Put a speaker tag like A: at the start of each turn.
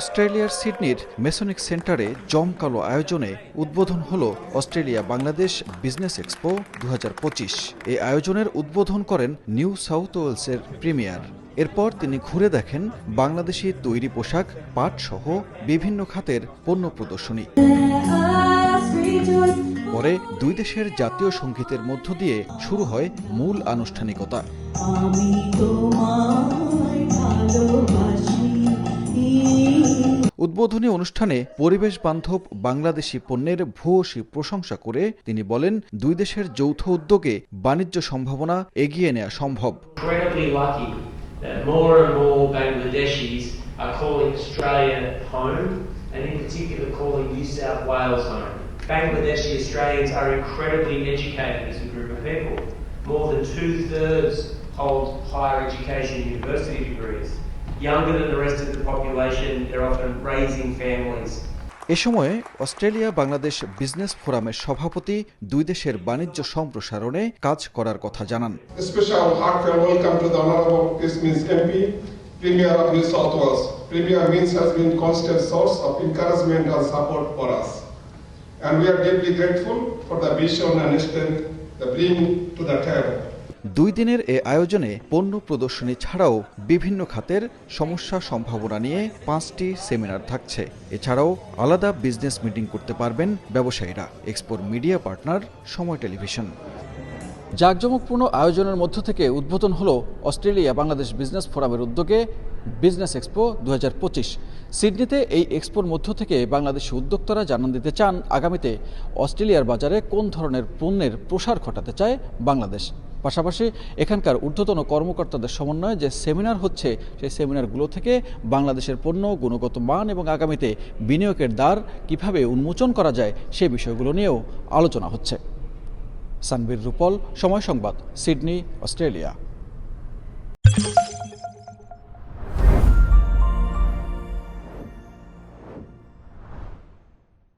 A: অস্ট্রেলিয়ার সিডনির মেসনিক সেন্টারে জমকালো আয়োজনে উদ্বোধন হল অস্ট্রেলিয়া বাংলাদেশ বিজনেস এক্সপো দুহাজার পঁচিশ। এই আয়োজনের উদ্বোধন করেন নিউ সাউথ ওয়েলসের প্রিমিয়ার। এরপর তিনি ঘুরে দেখেন বাংলাদেশি তৈরি পোশাক পাট সহ বিভিন্ন খাতের পণ্য প্রদর্শনী। পরে দুই দেশের জাতীয় সঙ্গীতের মধ্য দিয়ে শুরু হয় মূল আনুষ্ঠানিকতা। উদ্বোধনী অনুষ্ঠানে পরিবেশ বান্ধব বাংলাদেশি পণ্যের ভূয়সী প্রশংসা করে তিনি বলেন দুই দেশের যৌথ উদ্যোগে বাণিজ্য সম্ভাবনা এগিয়ে নেওয়া সম্ভব
B: are calling Australia home and in particular calling New South Wales home. Bangladeshi Australians are incredibly educated as a group of people. More than two thirds hold higher education university degrees. Younger than the rest of the population, they're often raising families.
A: এ সময়ে Australia Bangladesh business ফোরামের সভাপতি দুই দেশের বাণিজ্য সম্প্রসারণে কাজ করার কথা জানান
C: A special heartfelt welcome to the Honorable Eastmeans MP, Premier of New South Wales. Premier Means has been constant source of encouragement and support for us. And we are deeply grateful for the vision and strength they bring to the table.
A: দুই দিনের এ আয়োজনে পণ্য প্রদর্শনী ছাড়াও বিভিন্ন খাতের সমস্যা সম্ভাবনা নিয়ে পাঁচটি সেমিনার থাকছে। এছাড়াও আলাদা বিজনেস মিটিং করতে পারবেন ব্যবসায়ীরা। এক্সপোর মিডিয়া পার্টনার সময় টেলিভিশন। জাঁকজমকপূর্ণ আয়োজনের মধ্য থেকে উদ্বোধন হলো অস্ট্রেলিয়া বাংলাদেশ বিজনেস ফোরামের উদ্যোগে বিজনেস এক্সপো দু হাজার পঁচিশ। সিডনিতে এই এক্সপোর মধ্য থেকে বাংলাদেশি উদ্যোক্তারা জানান দিতে চান আগামীতে অস্ট্রেলিয়ার বাজারে কোন ধরনের পণ্যের প্রসার ঘটাতে চায় বাংলাদেশ। পাশাপাশি এখানকার ঊর্ধ্বতন কর্মকর্তাদের সমন্বয়ে যে সেমিনার হচ্ছে, সেই সেমিনারগুলো থেকে বাংলাদেশের পণ্য, গুণগত মান এবং আগামীতে বিনিয়োগের দ্বার কীভাবে উন্মোচন করা যায়, সে বিষয়গুলো নিয়েও আলোচনা হচ্ছে। সানবীর রূপল, সময় সংবাদ, সিডনি, অস্ট্রেলিয়া।